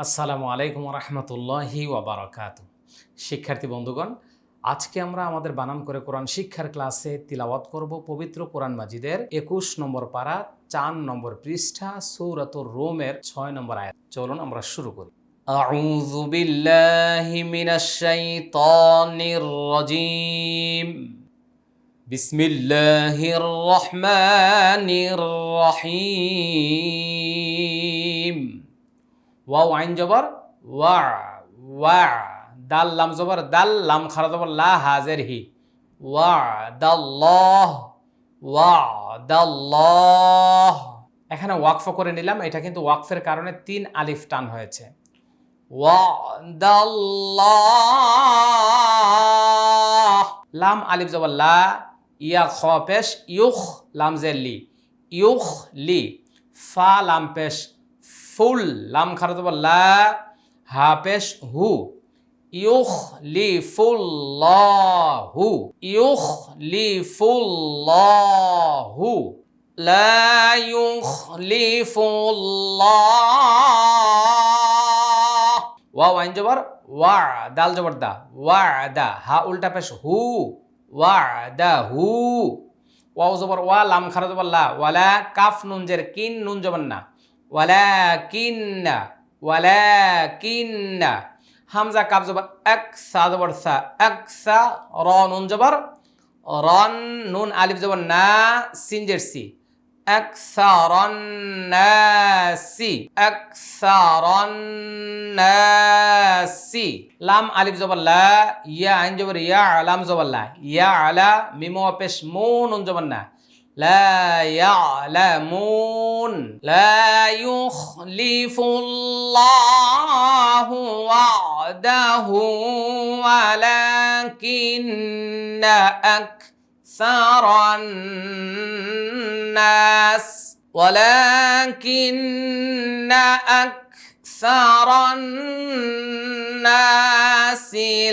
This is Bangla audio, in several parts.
আসসালামু আলাইকুম রহমতুল্লাহি ওবরাকাত শিক্ষার্থী বন্ধুগণ আজকে আমরা আমাদের বানান করে কোরআন শিক্ষার ক্লাসে তিলাওয়াত করব পবিত্র কোরআন মাজিদের একুশ নম্বর পারা চার নম্বর পৃষ্ঠা সৌরাতুর রোমের ছয় নম্বর আয়াত চলুন আমরা শুরু করি أعوذ بالله من الشيطان الرجيم بسم الله الرحمن الرحيم ওয়াও আইন জবর, ওয়া ওয়া, দাল লাম জবর, দাল লাম খারা জবর, লা হাজের হি। ওয়া, দাল্লাহ ওয়া, দাল্লাহ। এখানে ওয়াকফ করে নিলাম, এটা কিন্তু ওয়াকফের কারণে তিন আলিফ টান হয়েছে। ওয়া লাম আলিফ জবর, লা, ইয়া, খ, পেশ, ইউখ, লাম জের লি। ইউখ, লি। ফা, লাম, পেশ ফুল, লাম খারাজ লা হা পেশ হু ইউখ লি ফুল ল হু। ইউখ লি ফুল ল হু লা লি ফুল ল ওয়া আইন জবর ওয়া দাল জবর দা ওয়া দা হা, উল্টা পেশ, হু ওয়া দা হু। ওয়াও, জবর, ওয়া, লাম খারা জবর ওয়ালা, কাফ, নুন, জের, কিন, নুন, জবর না। ওয়ালাকিন্না ওয়ালাকিন্না হামজা কাফ জবর এক সা জবর সা এক সা র নুন জবর রন নুন আলিফ জবর না সিন জের সি أكثر الناس أكثر الناس লাম আলিফ জবর লা ইয়া আইন জবর ইয়া লাম জবর লা ইয়া আলা মিমো পেশ মুন নুন জবর না لا يعلمون لا يخلف الله وعده ولكن أكثر الناس ولكن أكثر الناس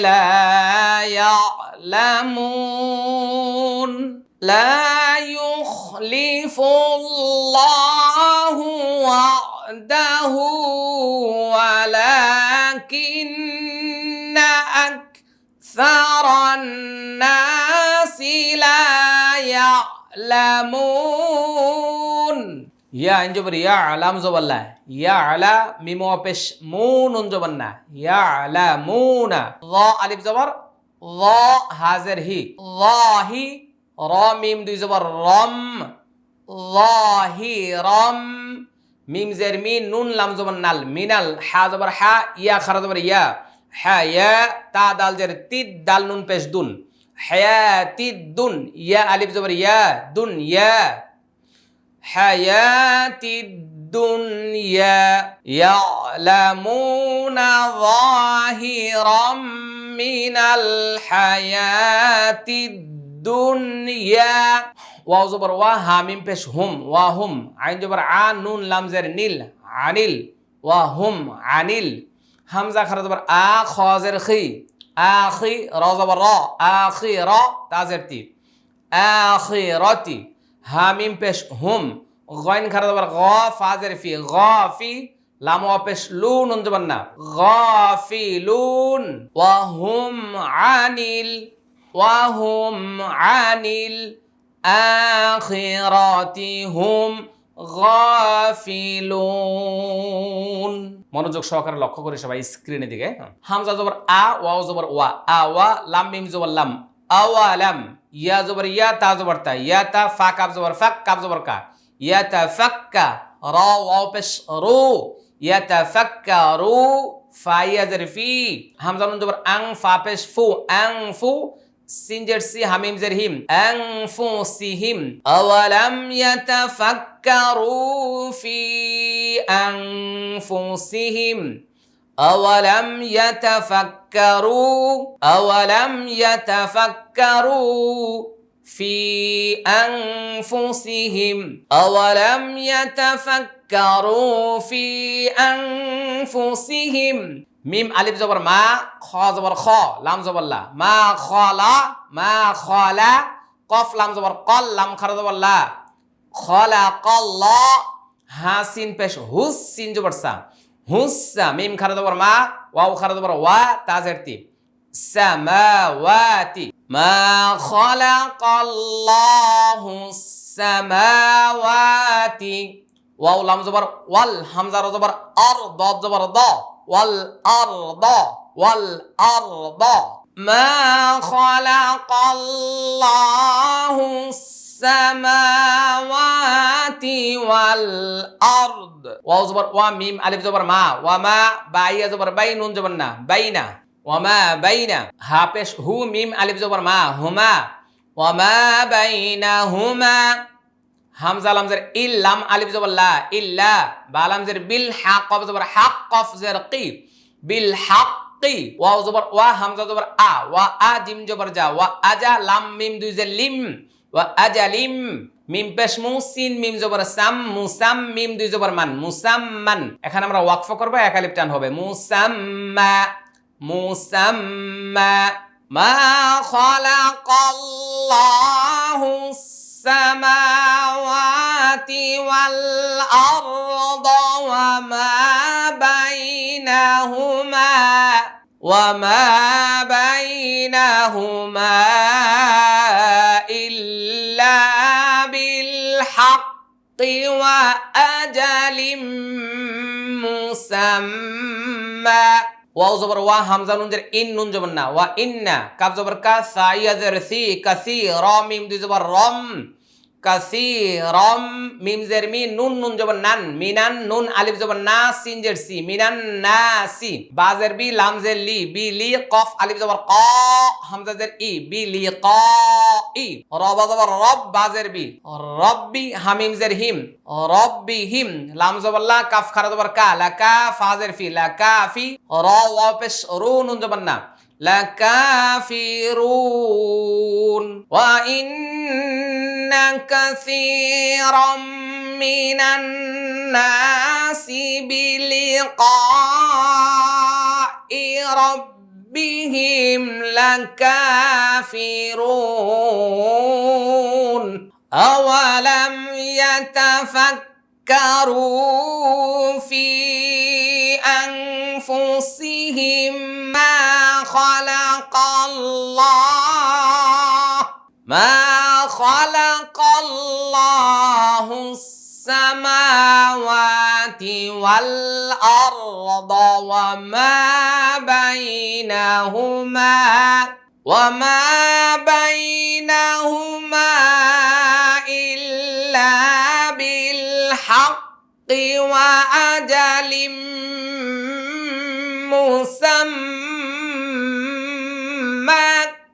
لا يعلمون. لا يخلف الله وعده ولكن أكثر الناس لا يعلمون. يا أنجبر يا علام زبلا يا علا ميمو بش مون جبنا يا علامون ضاء ألف زبر ضاء هازر هي. ضاهي হি র হি র মিম দুই জবর রম হি রম মিম জের মিন নুন লাম জবর নাল মিনাল হা জবর হা ইয়া খারা জবর ইয়া হা ইয়া তা দাল জের তিদ দাল নুন পেশ দুন হায়াতিদ দুন ইয়া আলিফ জবর ইয়া দুন ইয়া حياة الدنيا يعلمون ظاهرا من দুনিয়া। ওয়া জবর ওয়া হামিম পেশ, হুম, ওয়া, হুম। আইন জবর আ, নুন লামজের নীল, আনিল। ওয়া, হুম, আনিল। হামজা, খারা জবর আ খজের খি। আখি র, জবর র। আখি র তাজের তি। আখি রতি হামিম পেশ, হুম। গইন খারা জবর গ ফাজের ফি। গ, ফি, লাম অপেশ লুন অঞ্জবান্না গ, ফি, লুন। ওয়া, হুম, আনিল। ওয়া হুম আনিল আখিরাতি হুম গাফিলুন মনোযোগ সহকারে লক্ষ্য করে সবাই স্ক্রিনের দিকে হামজা জবর আ, ওয়াও জবর ওয়া, আ, ওয়া, লাম, মিম জবর লাম আওয়ালাম ইয়া জবর ইয়া, তা জবর তা, ইয়া তা, ফা কাব জবর ফাক কাব জবর কা, ইয়া তা ফাক্কা র, ওয়াও, পেশ, রু, ইয়া তা ফাক্কা রু, ফা, ইয়া, জের, ফি, হামজা নুন জবর আং, ফা, পেশ, ফু, আং, ফু سنجرسي هميم زرهم أنفسهم أولم يتفكروا في أنفسهم أولم يتفكروا أولم يتفكروا في أنفسهم أولم يتفكروا في أنفسهم মিম আলিফ জবর মা, খ জবর খ, লাম জবর লা। মা খলা, মা খ খলা, কফ লাম জবর কল, লাম খারা জবর লা। খলা কল্লা, হা, সিন পেশ, হুস, সিন জবর সা। হুসা মিম খারা দবর মা, ওয়াও খারা দবর ওয়া তাজের তি। সামাওয়াতি। মা খালাকাল্লাহু সামাওয়াতি। ওয়াও লাম জবর ওয়াল, হামজা জবর আর দ জবর দ। والأرض والأرض. ما خلق الله السماوات والأرض. واو وميم ألف زبر ما. وما بعيا زبر بين زبرنا بين. وما بين. هابش هو ميم ألف زبر ما. هما. وما بينهما. হামজা লামজের ইল্লাম আলিফ জবর লা, ইল্লা, বা লামজের বিল হাক, কফ জবর হাক, কফ জের কি? বিল হাক্কি ওয়াও জবর ওয়া, হামজা জবর আ, ওয়া আ, জিম জবর যা ওয়া আজা লাম, মিম, দুই জের লিম, ওয়া আজালিম মিম পেশ মুসিন মিম জবর সাম মুসাম মিম, দুই জবর মান মুসাম্মান এখানে আমরা ওয়াকফ করব এক আলিফ টান হবে মুসাম্মা মুসাম্মা মা খালাকাল্লাহু السماوات والأرض وما بينهما وما بينهما إلا بالحق وأجل مسمى. ওয়াও জবর ওয়া হামজা নুন জের ইন নুন জবর না। ওয়া ইন্না, কাফ জবর কা, সাইয়া জের সি, কাসি রম ইম দুই জবর রম। কাসি রম মিম জের মি নুন নুন জবর নান, মিনান, নুন, আলিফ জবর না, সিন জের সি, মিনান না, সি। বা বি, লাম জের লি, বি লি, কফ, আলিফ জবর ক, হামজা জের ই, বি লি ক, ই। রব জবর রব, বা জের বি রব্বি হামিম জের হিম রব্বি হিম, লাম জবর লা, কাফ খারা জবর কা, লা কা, ফা জের ফি, লা কাফি র, ওয়া, পেশ, রু, নুন জবর না। لكافرون. وإن كثيرا من الناس بلقاء ربهم لكافرون. أولم يتفكروا في أنفسهم ما خلق الله. ما خلق الله السماوات والأرض وما بينهما وما بينهما إلا بالحق وأجل مسمى.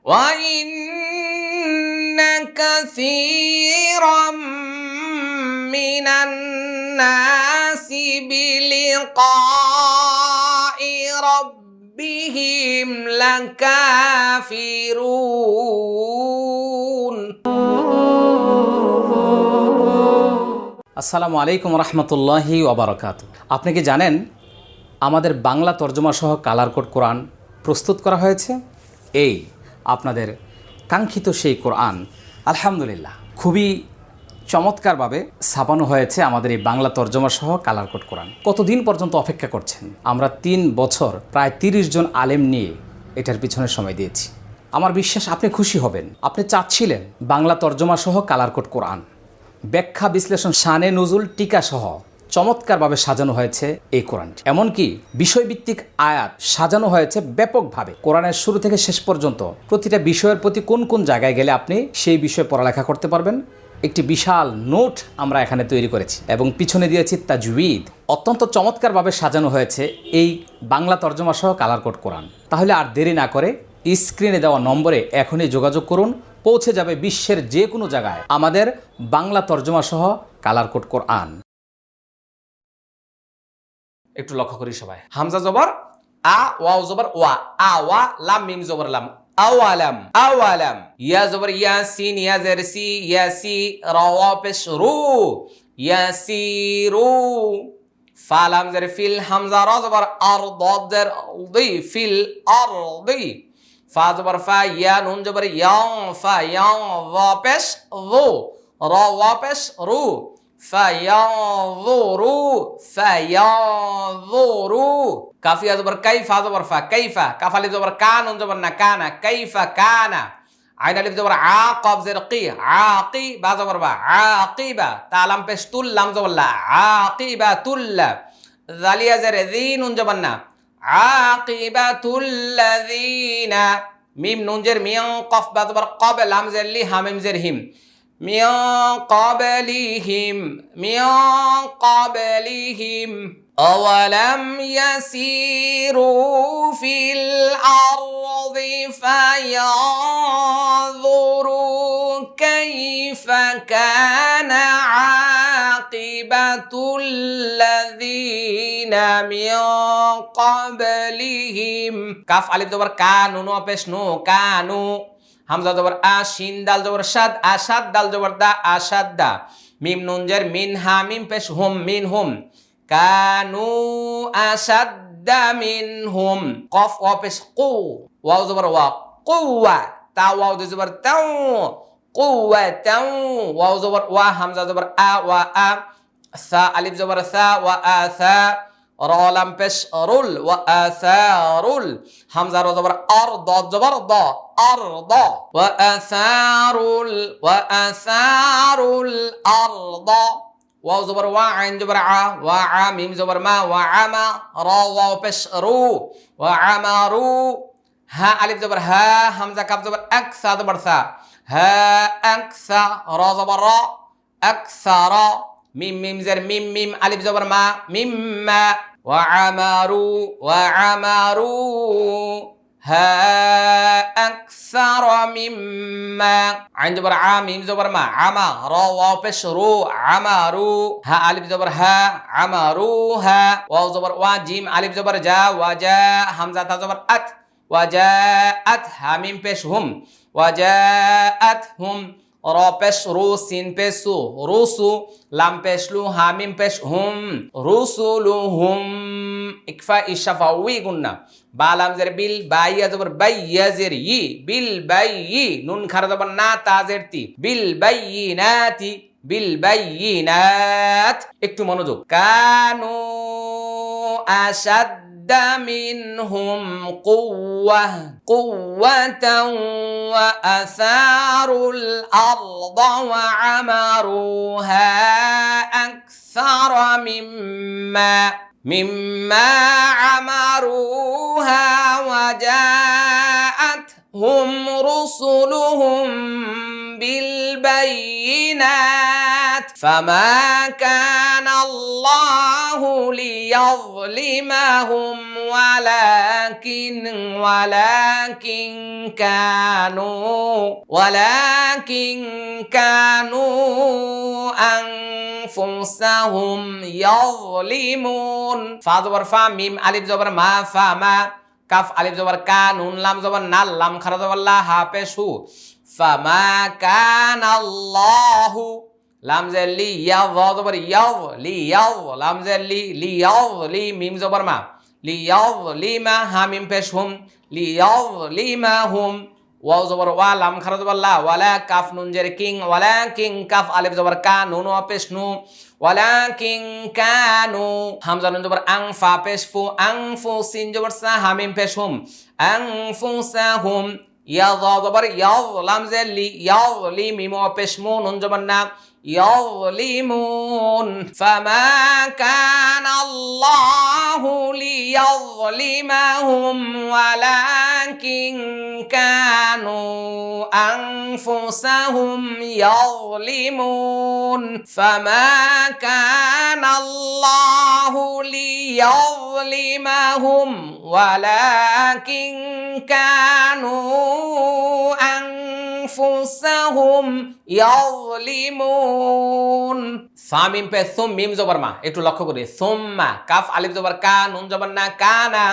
وإن كثيرا من الناس بلقاء ربهم لكافرون আসসালামু আলাইকুম রহমতুল্লাহি ওবরাকাত আপনি কি জানেন আমাদের বাংলা তর্জমা সহ কালার কোড কোরআন প্রস্তুত করা হয়েছে এই আপনাদের কাঙ্ক্ষিত সেই কোরআন, আলহামদুলিল্লাহ, খুবই চমৎকারভাবে ছাপানো হয়েছে আমাদের এই বাংলা তর্জমা সহ কালার কোড কোরআন। কতদিন পর্যন্ত অপেক্ষা করছেন? আমরা তিন বছর, প্রায় তিরিশ জন আলেম নিয়ে এটার পিছনে সময় দিয়েছি। আমার বিশ্বাস, আপনি খুশি হবেন। আপনি চাচ্ছিলেন বাংলা তর্জমা সহ কালার কোড কোরআন। ব্যাখ্যা বিশ্লেষণ শানে নজুল টিকা সহ চমৎকারভাবে সাজানো হয়েছে এই কোরআনটি। এমনকি বিষয়ভিত্তিক আয়াত সাজানো হয়েছে ব্যাপকভাবে। কোরআনের শুরু থেকে শেষ পর্যন্ত প্রতিটা বিষয়ের প্রতি কোন কোন জায়গায় গেলে আপনি সেই বিষয়ে পড়ালেখা করতে পারবেন? একটি বিশাল নোট আমরা এখানে তৈরি করেছি এবং পিছনে দিয়েছি তাজউইদ। অত্যন্ত চমৎকারভাবে সাজানো হয়েছে এই বাংলা তর্জমা সহ কালার কোড কোরআন। তাহলে আর দেরি না করে স্ক্রিনে দেওয়া নম্বরে এখনই যোগাযোগ করুন। পৌঁছে যাবে বিশ্বের যে কোনো জায়গায় আমাদের বাংলা তর্জমা সহ কালার কোড কোরআন। একটু লক্ষ্য করি সবাই। হামজা জবর, আ, ওয়াও জবর, ওয়া। আ, ওয়া, লাম, মিম জবর, লাম। আওয়ালাম আওয়ালাম। ইয়া জবর ইয়া সিন ইয়া জের সি ইয়া সি র ওয়া পেশ রু ইয়াসিরু। ফা লাম জের ফিল হামজা, র জবর আর দদ জের দি ফিল আর দি ফা জবর, ফা, ইয়া, নুন জবর, ইয়াং, ফা, ইয়াং ওয়া পেশ রু র ওয়া ফায়াযুরু ফায়াযুরু কাফিয়া জবর কাইফা জবর ফা কাইফা কাফালি জবর কান জবর না কানা কাইফা কানা আইন আলিফ জবর আ কব জের কি আকি বা জবর বা আকিবা তালাম পেশ তুল্লাম জবর লা আকিবা তুল্লা জালিয়া জের দিন জবর না আকিবাতুল্লাযীনা মিম নুন জের মিয়াং কফ বা জবর কব লাম জের হামিম জের হিম من قبلهم من قبلهم أولم يسيروا في الأرض فينظروا كيف كان عاقبة الذين من قبلهم. كاف علي بدور كانوا نوبش نو كانوا হামজা জবর আ, শিন, দাল জবর সাদ আসাদ দাল জবর দা আসাদ দা। মিম, নুন, জের, মিন, হা, মিম, পেশ, হুম, মিন, হুম। কানু আসাদ্দা মিন, হুম। কফ ওয়া পেশ, কু। ওয়াও জবর ওয়া, কুওয়া। তা, ওয়াও জবর তাও কুওয়া তাও ওয়াও জবর ওয়া, হামজা জবর আ, ওয়া, আ। সা, আলিফ জবর সা, ওয়া, আ, সা। রলাম পেশ রুল ওয়া আসারুল হামজা র জবর আর দ জবর দ আর দ ওয়া আসারুল ওয়া আসারুল আরদ ওয়াও জবর ওয়া আইন জবর আ ওয়া আ মিম জবর মা ওয়া আমা র ওয়াও পেশ রু ওয়া আমারু হা আলিফ জবর হা হামজা কাফ জবর এক সা জবর সা হা এক সা র জবর র মিম মিম জের মিম মিম আলিফ জবর মা, মিম মা। ওয়া আমারু ওয়া আমারু। হা আকসার মিম্মা আইন জবর আ, মিম জবর মা। আমা র ওয়া পেশ রু আমারু। হা আলিফ জবর হা, আমারু। হা ওয়া জবর ওয়া, জিম আলিফ জবর জা, ওয়া জা হামজা তা জবর আত। ওয়া জা আত হা মিম পেশ হুম। ওয়া জা আত হুম। র পেশ রু সিন পেশু রুসু লাম পেশলু হামিম পেশ হুম রুসুলু হুম ইকফা ইশাফা উই গুন্না বালাম জের বিল বাইয়া জবর বাইয়া জের ই বিল বাই ই নুন খারা জবর না তাজের তি বিল বাই নাতি বিল বাই নাত একটু মনোযোগ কানু আসাদ منهم قوة قوة وأثاروا الأرض وعمروها أكثر مما مما عمروها وجاءتهم رسلهم بالبينات. فما كان الله ليظلمهم ولكن ولكن كانوا ولكن كانوا أنفسهم يظلمون فاضبر فا ميم ألف زبر ما فما কাফ আলিফ জবর কা নুন লাম জবর নাল লাম খারা জবর লা হা পেশু ফামা কান আল্লাহু লামজের লি ইয়াও ওয়াও জবর ইয়াও লি ইয়াও লাম লি লি ইয়াও লি মিম জবর মা লি ইয়াও লি মা হা মিম পেশ হুম লি ইয়াও লি মা হুম ওয়াও জবর ওয়া লাম খারা জবর লা ওয়ালা কাফ নুন জের কিং ওয়ালা কিং কাফ আলিফ জবর কা নুন ওয়া পেশ নু ওয়ালা কিং কা নু হামজা নুন জবর আং ফা পেশ ফু আং ফু সিন জবর সা হা মিম পেশ হুম আং ফু সা হুম ইয়া জবর ইয়াও লাম লি ইয়াও লি মিম ওয়া পেশ মু নুন জবর না يظلمون. فما كان الله ليظلمهم ولكن كانوا أنفسهم يظلمون. فما كان الله ليظلمهم ولكن كانوا أنفسهم يظلمون. সাম ইম পে সোম মিম জবর মা একটু লক্ষ্য করি সোম্মা কাফ আলিফ জবর কা নুন জবর না কানা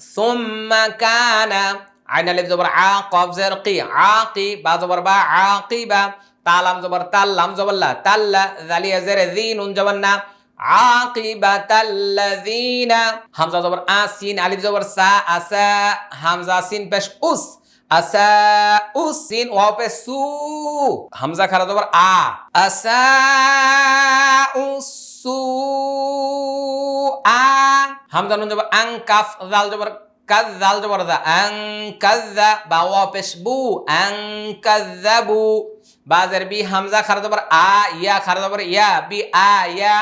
সোম্মা কানা আইন আলিফ জবর আ কফ জের কি আ কি বা জবর বা আ কি বা তালাম জবর তাল লাম জবর লা তাল্লা জালিয়া জের জি নুন জবর না আকিবাতাল্লাযিনা হামজা জবর আ সিন আলিফ জবর সা আসা হামজা সিন পেশ উস আসা উ সিন ওয়া সু হামজা খারা জবর আ। আসা উ সু আ। হামজা নুন জবর আং কাফ, জাল জবর কাজ, জাল জবর দা। আং কাজ্জা বা ওয়া পেশ বু। আং কাজ্জাবু বাজের বি। হামজা খারা জবর আ, ইয়া খারা জবর ইয়া, বি আ, ইয়া।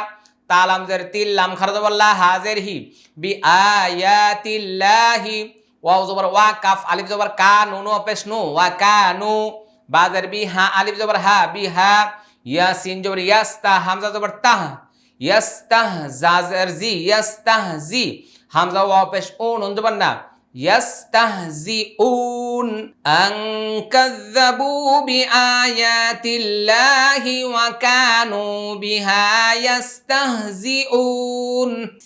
তালাম জের তিল লাম খারা জবর লা হাজের হি। বি আয়াতিল্লাহি ওয়াও জবর ওয়া, কাফ, আলিফ জবর কা নুন অপেশ, নু, ওয়া, কা, নু, বাজার, বি, হা, আলিফ জবর হা, বি, হা ইয়া সিন জবর ইয়াস্তা, হামজা জবর তাহ ইয়াস্তাহ জাজার জি ইয়াস্তাহ জি হামজা, ওয়া, অপেশ, ও, নুন জবর না يستهزئون. أن كذبوا بآيات الله وكانوا بها يستهزئون.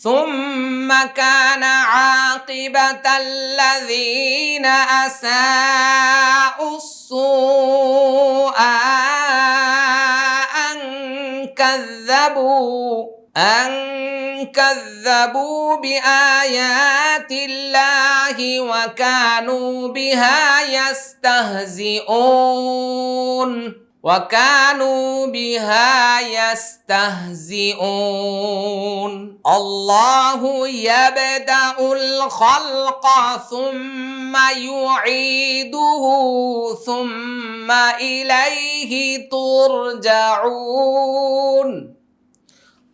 ثم كان عاقبة الذين أساءوا السوء أن كذبوا. أن كذبوا بآيات الله وكانوا بها يستهزئون وكانوا بها يستهزئون الله يبدأ الخلق ثم يعيده ثم إليه ترجعون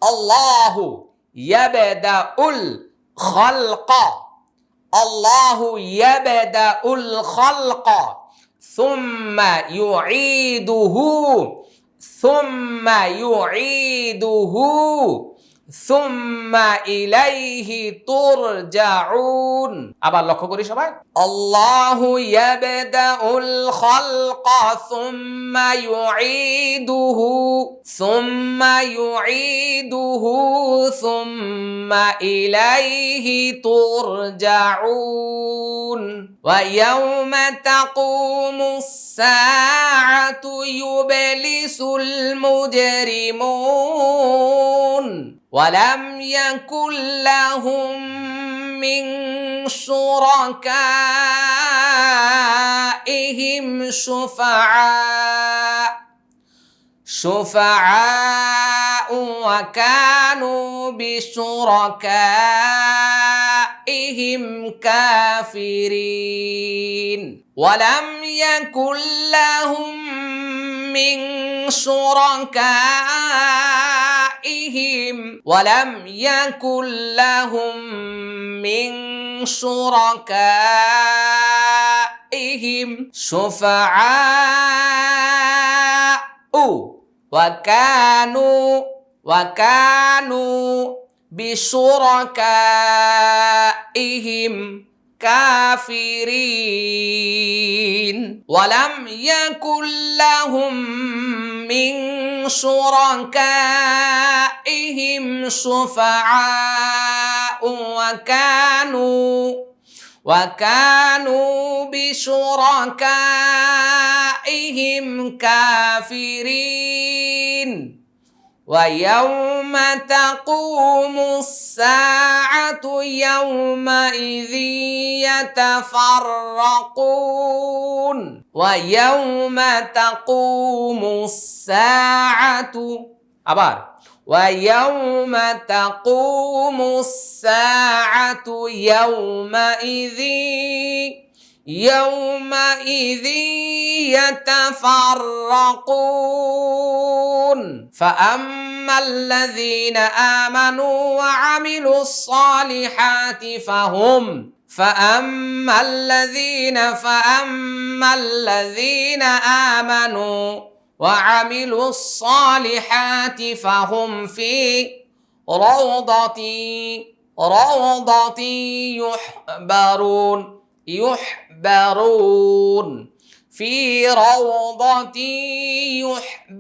الله يبدأ الخلق. الله يبدأ الخلق. ثم يعيده. ثم يعيده. ثم إليه ترجعون আবার লক্ষ্য করি সবাই الله يبدأ الخلق ثم يعيده ثم يعيده ثم إليه ترجعون ويوم تقوم الساعة يبلس المجرمون ولم يكن لهم من شركائهم شفعاء شفعاء وكانوا بشركائهم كافرين. ولم يكن لهم من شركائهم ولم يكن لهم من شركائهم شفعاء وكانوا وكانوا بشركائهم كافرين. ولم يكن لهم من شركائهم شفعاء وكانوا وكانوا بشركائهم كافرين. ويوم تقوم الساعة يومئذ يتفرقون. ويوم تقوم الساعة أبار. ويوم تقوم الساعة يومئذ يومئذ يتفرقون. فأما الذين آمنوا وعملوا الصالحات فهم فأما الذين فأما الذين آمنوا وعملوا الصالحات فهم في روضة روضة يحبرون يحبرون في روضة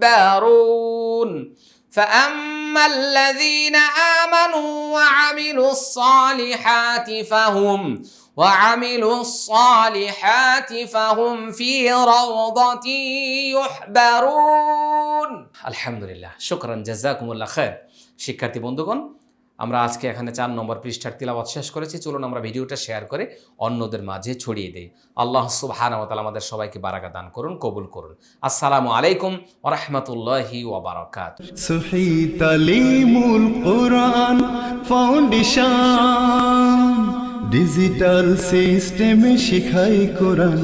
يحبرون فأما الذين آمنوا وعملوا الصالحات فهم وعملوا الصالحات فهم في روضة يحبرون আলহামদুলিল্লাহ শুকরান জাজাকুমুল্লাহ খের শিক্ষার্থী বন্ধুগণ আমরা আজকে এখানে চার নম্বর পৃষ্ঠার তিলাবাত শেষ করেছি। চলুন আমরা ভিডিওটা শেয়ার করে অন্যদের মাঝে ছড়িয়ে দিই। আল্লাহ সুবহানাহু ওয়া আমাদের সবাইকে বারাকা দান করুন, কবুল করুন। আসসালামু আলাইকুম ওয়া রাহমাতুল্লাহি ওয়া বারাকাতুহু। সহি তালিমুল কোরআন ফাউন্ডেশন, ডিজিটাল সিস্টেমে শিখাই কোরআন।